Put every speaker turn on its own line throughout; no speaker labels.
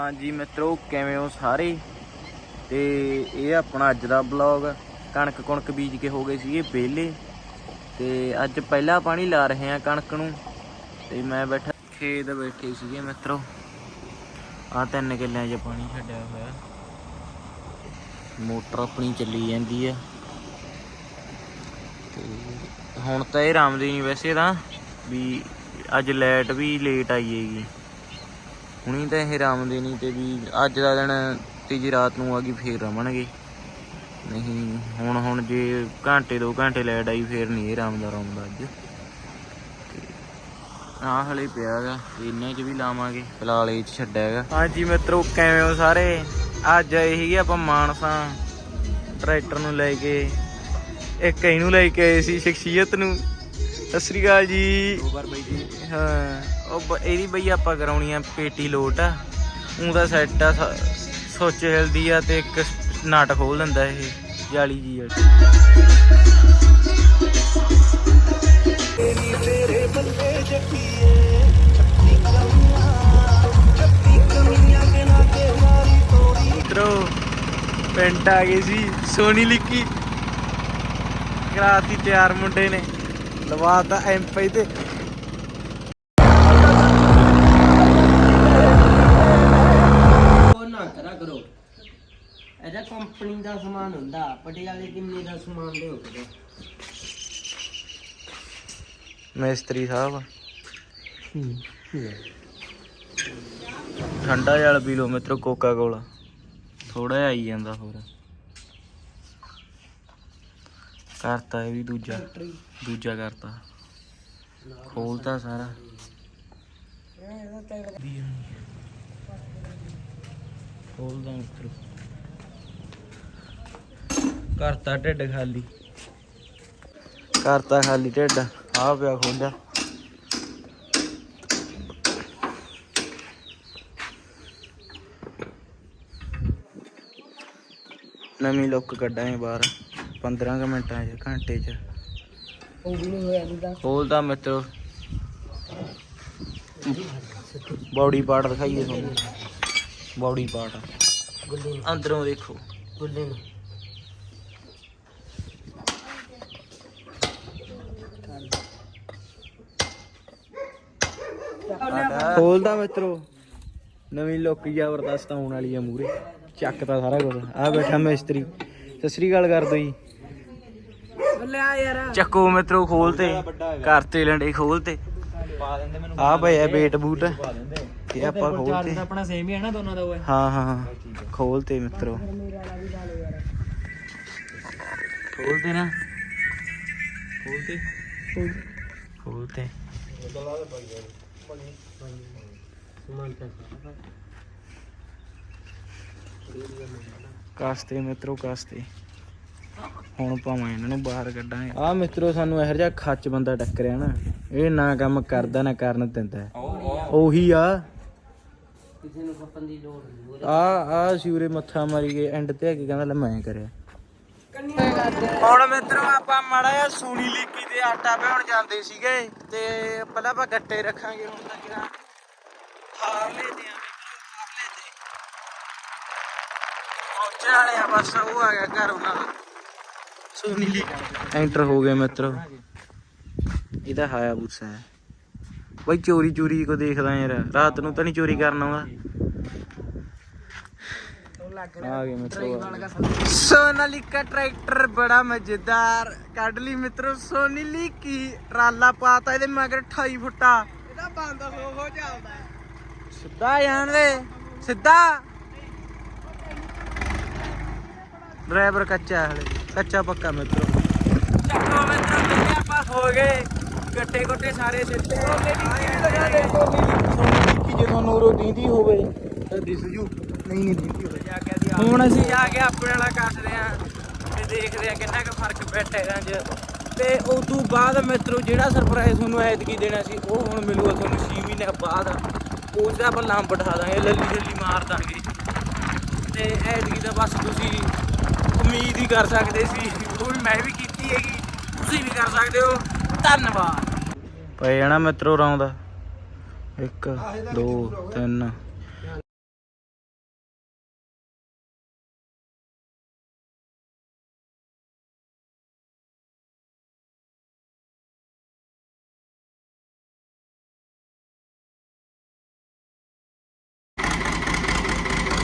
ਹਾਂਜੀ ਮਿੱਤਰੋ, ਕਿਵੇਂ ਹੋ ਸਾਰੇ? ਤੇ ਇਹ ਆਪਣਾ ਅੱਜ ਦਾ ਬਲੌਗ ਕਣਕ ਕੁਣਕ ਬੀਜ ਕੇ ਹੋ ਗਏ ਸੀਗੇ ਵਿਹਲੇ। ਤੇ ਅੱਜ ਪਹਿਲਾ ਪਾਣੀ ਲਾ ਰਹੇ ਆ ਕਣਕ ਨੂੰ। ਤੇ ਮੈਂ ਬੈਠਾ, ਖੇਤ ਬੈਠੇ ਸੀਗੇ ਮਿੱਤਰੋ। ਆ ਤਿੰਨ ਕਿੱਲਿਆਂ 'ਚ ਪਾਣੀ ਛੱਡਿਆ ਹੋਇਆ। ਮੋਟਰ ਆਪਣੀ ਚੱਲੀ ਜਾਂਦੀ ਆ। ਤੇ ਹੁਣ ਤਾਂ ਇਹ ਰਾਮਦੀ ਨਹੀਂ ਵੈਸੇ ਤਾਂ ਵੀ ਅੱਜ ਲਾਈਟ ਵੀ ਲੇਟ ਆਈ ਹੈਗੀ। ਹੁਣੀ ਤਾਂ ਇਹ ਰਾਮਦੇ ਨਹੀਂ ਤੇ ਵੀ ਅੱਜ ਦਾ ਦਿਨ ਤੀਜੀ ਰਾਤ ਨੂੰ ਆ ਗਈ ਫੇਰ ਰਮਣਗੇ। ਨਹੀਂ ਹੁਣ ਹੁਣ ਜੇ ਘੰਟੇ ਦੋ ਘੰਟੇ ਲਾਈਟ ਆਈ ਫੇਰ ਨਹੀਂ ਇਹ ਰਾਮਦਾ ਰਮਦਾ ਅੱਜ। ਆ ਹਲੇ ਪਿਆਗਾ ਇਹਨਾਂ 'ਚ ਵੀ ਲਾਵਾਂਗੇ ਫਿਲਹਾਲ ਇਹ 'ਚ ਛੱਡਿਆ ਹੈਗਾ ਹਾਂਜੀ ਮਿੱਤਰੋ ਕਿਵੇਂ ਹੋ ਸਾਰੇ? ਅੱਜ ਆਏ ਸੀਗੇ ਆਪਾਂ ਮਾਨਸਾ ਟਰੈਕਟਰ ਨੂੰ ਲੈ ਕੇ ਇੱਕ ਇਹਨੂੰ ਲੈ ਕੇ ਆਏ ਸੀ ਸ਼ਖਸੀਅਤ ਨੂੰ। ਸਤਿ ਸ੍ਰੀ ਅਕਾਲ ਜੀ।
ਵਾਰ ਬਾਈ ਜੀ।
ਹਾਂ। ਉਹ ਬ- ਇਹਦੀ ਬਈ ਆਪਾਂ ਕਰਾਉਣੀ ਆ ਪੇਟੀ ਲੋਟ ਆ। ਉਹਦਾ ਸੈੱਟ ਆ ਸ- ਸੁੱਚ ਹਿਲਦੀ ਆ ਤੇ ਇੱਕ ਨਟ ਖੋਲ ਦਿੰਦਾ ਇਹ ਜਾਲੀ ਜੀ ਵਾਲੀ। ਮਿੱਤਰੋ ਆ ਗਏ ਸੀ ਸੋਨੀ ਲਿੱਕੀ। ਕਰਾਤੀ ਤਿਆਰ ਮੁੰਡੇ ਨੇ। ਲਵਾਤਾ ਐਮਪੀ ਤੇ।
ਇਹਦਾ ਕੰਪਨੀ ਦਾ ਸਮਾਨ ਹੁੰਦਾ ਪਟਿਆਲੇ ਕਿੰਨੇ ਦਾ ਸਮਾਨ ਲਿਓ ਕਰੋ
ਮਿਸਤਰੀ ਸਾਹਿਬ। ਠੰਡਾ ਜਲ ਪੀ ਲਓ ਮਿੱਤਰੋ ਕੋਕਾ ਕੋਲਾ ਥੋੜਾ ਜਿਹਾ ਆਈ ਜਾਂਦਾ ਹੋਰ। ਕਰਤਾ ਇਹ ਵੀ ਦੂਜਾ। ਦੂਜਾ ਕਰਤਾ। ਖੋਲਤਾ ਸਾਰਾ। ਖੋਲਦਾ ਮਿੱਤਰੋ। ਕਰਤਾ ਢਿੱਡ ਖਾਲੀ। ਕਰਤਾ ਖਾਲੀ ਢਿੱਡ ਆ ਪਿਆ ਖੋਲਿਆ ਨਵੀਂ ਲੁੱਕ ਕੱਢਾਂਗੇ ਬਾਹਰ 15 ਕੁ ਮਿੰਟਾਂ ਚ ਘੰਟੇ ਚ। ਖੋਲਦਾ ਮਿੱਤਰੋ। ਬੌਡੀ ਪਾਰਟ ਦਿਖਾਈਏ ਤੁਹਾਨੂੰ। ਬੌਡੀ ਪਾਰਟ ਅੰਦਰੋਂ ਦੇਖੋ।
ਗੁੱਲੇ ਨੂੰ।
ਖੋਲਦਾ ਮਿੱਤਰੋ। ਨਵੀਂ ਲੁੱਕ ਜ਼ਬਰਦਸਤ ਆਉਣ ਵਾਲੀ ਆ ਮੂਰੇ। ਚੱਕਦਾ ਸਾਰਾ ਕੁਝ ਆ ਬੈਠਾ ਮਿਸਤਰੀ। ਸਤਿ ਸ੍ਰੀ ਅਕਾਲ ਕਰ ਦੋ ਜੀ। ਚੱਕੋ ਮਿੱਤਰੋ ਖੋਲਤੇ ਕਰਤੇ ਲੰਡੇ ਖੋਲਤੇ ਆ ਪਏ ਆ ਬੇਟ ਬੂਟ ਇਹ ਆਪਾਂ ਖੋਲਤੇ
ਆਪਣਾ ਸੇਮ ਹੀ ਹੈ ਨਾ ਦੋਨਾਂ ਦਾ ਉਹ
ਹਾਂ। ਹਾਂ ਹਾਂ ਖੋਲਤੇ ਮਿੱਤਰੋ। ਖੋਲਤੇ ਨਾ। ਖੋਲਤੇ ਖੋਲਤੇ
ਤਾਂ।
ਕਾਸਤੇ ਮਿੱਤਰੋ ਕਾਸਤੇ। ਹੁਣ ਭਾਵੇਂ ਇਹਨਾਂ ਨੂੰ ਬਾਹਰ ਕੱਢਾਂਗੇ। ਆ ਮਿੱਤਰੋ ਸਾਨੂੰ ਇਹੋ ਜਿਹਾ ਖੱਚ ਬੰਦਾ ਟੱਕਰਿਆ ਨਾ ਇਹ ਨਾ ਕੰਮ ਕਰਦਾ ਨਾ ਕਰਨ ਦਿੰਦਾ। ਉਹੀ ਆ।
ਕਿਸੇ ਨੂੰ ਖੱਪਣ ਦੀ ਲੋੜ ਨਹੀਂ।
ਆ ਆ ਸਿਉਰੇ ਮੱਥਾ ਮਾਰੀ ਗਏ ਐਂਡ ਤੇ ਆ ਕੇ ਕਹਿੰਦਾ ਲੈ ਮੈਂ ਕਰਿਆ। ਹੁਣ ਮਿੱਤਰੋ ਆਪਾਂ ਮਾੜਾ ਜਿਹਾ ਸੂਣੀ ਲੀਕੀ ਤੇ ਆਟਾ ਭਿਉਣ ਜਾਂਦੇ ਸੀਗੇ ਤੇ ਪਹਿਲਾਂ ਆਪਾਂ ਗੱਟੇ ਰੱਖਾਂਗੇ ਹੁਣ ਤਾਂ ਕਿਹੜਾ ਹਾਰਲੇ ਤੇ ਆ ਹਾਰਲੇ ਤੇ ਪਹੁੰਚਣ ਵਾਲੇ ਆ, ਬਸ ਉਹ ਆ ਗਿਆ ਘਰ ਉਹਨਾਂ ਦਾ। ਸੂਣੀ ਲੀਕੀ ਐਂਟਰ ਹੋ ਗਏ ਮਿੱਤਰੋ। ਇਹਦਾ ਹਾਇਆ ਬੁੱਸਾ ਹੈ। ਬਈ ਚੋਰੀ ਚੋਰੀ ਕੋ ਦੇਖਦਾ ਯਾਰ, ਰਾਤ ਨੂੰ ਤਾਂ ਨਹੀਂ ਚੋਰੀ ਕਰਨ ਆਉਂਦਾ। ਆ ਗਏ ਮਿੱਤਰੋ ਸੋਨਾਲੀਕਾ ਟਰੈਕਟਰ ਬੜਾ ਮਜ਼ੇਦਾਰ। ਕੱਢ ਲਈ ਮਿੱਤਰੋ ਸੋਨਾਲੀਕੀ ਟਰਾਲਾ ਪਾਤਾ ਇਹਦੇ ਮਗਰ 28 ਫੁੱਟਾ।
ਇਹਦਾ ਬੰਦ ਹੋ ਹੋ ਚੱਲਦਾ।
ਸਿੱਧਾ ਜਾਣ ਦੇ। ਸਿੱਧਾ। ਡਰਾਈਵਰ ਕੱਚਾ ਹਲੇ। ਕੱਚਾ ਪੱਕਾ ਮਿੱਤਰੋ। ਚੱਕੋ ਮਿੱਤਰੋ ਤੇ ਆਪਾਂ ਹੋ ਗਏ। ਗੱਟੇ ਗੱਟੇ ਸਾਰੇ ਸਿੱਟੇ ਸੋਨਾਲੀਕੀ ਜਦੋਂ ਨੂਰੋ ਦੀਂਦੀ ਹੋਵੇ। ਤਾਂ ਦਿਸ ਜੂ। ਨਹੀਂ ਨਹੀਂ ਦੀਂਦੀ
ਕੇ ਦੀ
ਹੁਣ ਅਸੀਂ ਜਾ ਕੇ ਆਪਣੇ ਵਾਲਾ ਕੱਟਦੇ ਆ ਤੇ ਦੇਖਦੇ ਆ ਕਿੰਨਾ ਕੁ ਫ਼ਰਕ ਬੈਠਾ ਇਹਨਾਂ 'ਚ। ਤੇ ਉਸ ਤੋਂ ਬਾਅਦ ਮਿੱਤਰੋ ਜਿਹੜਾ ਸਰਪ੍ਰਾਈਜ਼ ਤੁਹਾਨੂੰ ਐਤਕੀ ਦੇਣਾ ਸੀ ਉਹ ਹੁਣ ਮਿਲੂਗਾ ਤੁਹਾਨੂੰ 6 ਮਹੀਨੇ ਬਾਅਦ। ਉਹ ਜਿਹੜਾ ਆਪਾਂ ਲਾਂਬ ਬਿਠਾ ਦਾਂਗੇ ਲੱਲੀ ਲੱਲੀ ਮਾਰ ਦਾਂਗੇ। ਤੇ ਐਤਕੀ ਤਾਂ ਬਸ ਤੁਸੀਂ ਉਮੀਦ ਹੀ ਕਰ ਸਕਦੇ ਸੀ। ਉਹ ਵੀ ਮੈਂ ਵੀ ਕੀਤੀ ਹੈਗੀ ਤੁਸੀਂ ਵੀ ਕਰ ਸਕਦੇ ਹੋ। ਧੰਨਵਾਦ। ਪਏ ਜਾਣਾ ਮਿੱਤਰੋ ਰੌਂਦਾ 1 2 3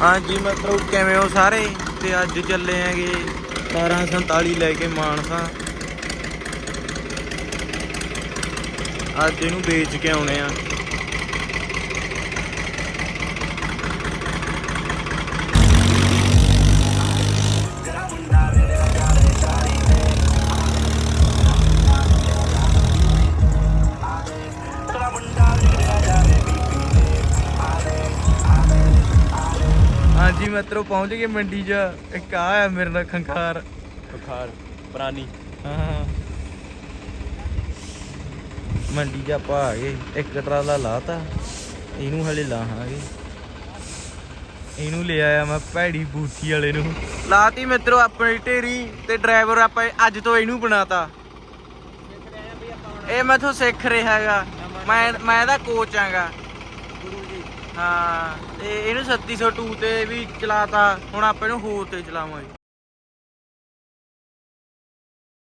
ਹਾਂਜੀ, ਮਤਲਬ ਕਿਵੇਂ ਹੋ ਸਾਰੇ? ਤੇ ਅੱਜ ਚੱਲੇ ਆਂਗੇ 1747 ਲੈ ਕੇ ਮਾਨਸਾ। ਅੱਜ ਇਹਨੂੰ ਵੇਚ ਕੇ ਆਉਣੇ ਆ। ਹਾਂਜੀ ਮਿੱਤਰੋ ਪਹੁੰਚ ਗਏ ਮੰਡੀ 'ਚ। ਇੱਕ ਆ ਹੈ ਮੇਰੇ ਨਾਲ ਖੰਖਾਰ।
ਬੁਖਾਰ ਪ੍ਰਾਨੀ
ਹਾਂ। ਮੰਡੀ 'ਚ ਆਪਾਂ ਆ ਗਏ। ਇੱਕ ਟਰਾਲਾ ਲਾਤਾ। ਇਹਨੂੰ ਹਲੇ ਲਾਹਾਂਗੇ। ਇਹਨੂੰ ਲੈ ਆਇਆ ਮੈਂ ਭੈੜੀ ਬੂਥੀ ਵਾਲੇ ਨੂੰ। ਲਾਤੀ ਮਿੱਤਰੋ ਆਪਣੀ ਢੇਰੀ ਤੇ ਡਰਾਈਵਰ ਆਪਾਂ ਅੱਜ ਤੋਂ ਇਹਨੂੰ ਬਣਾਤਾ। ਇਹ ਮੈਥੋਂ ਸਿੱਖ ਰਿਹਾ ਹੈਗਾ। ਮੈਂ ਮੈਂ ਇਹਦਾ ਕੋਚ ਆਂਗਾ ਹਾਂ ਤੇ ਇਹਨੂੰ 3702 ਤੇ ਵੀ ਚਲਾਤਾ ਹੁਣ ਆਪਾਂ ਇਹਨੂੰ ਹੋਰ ਤੇ ਚਲਾਵਾਂਗੇ।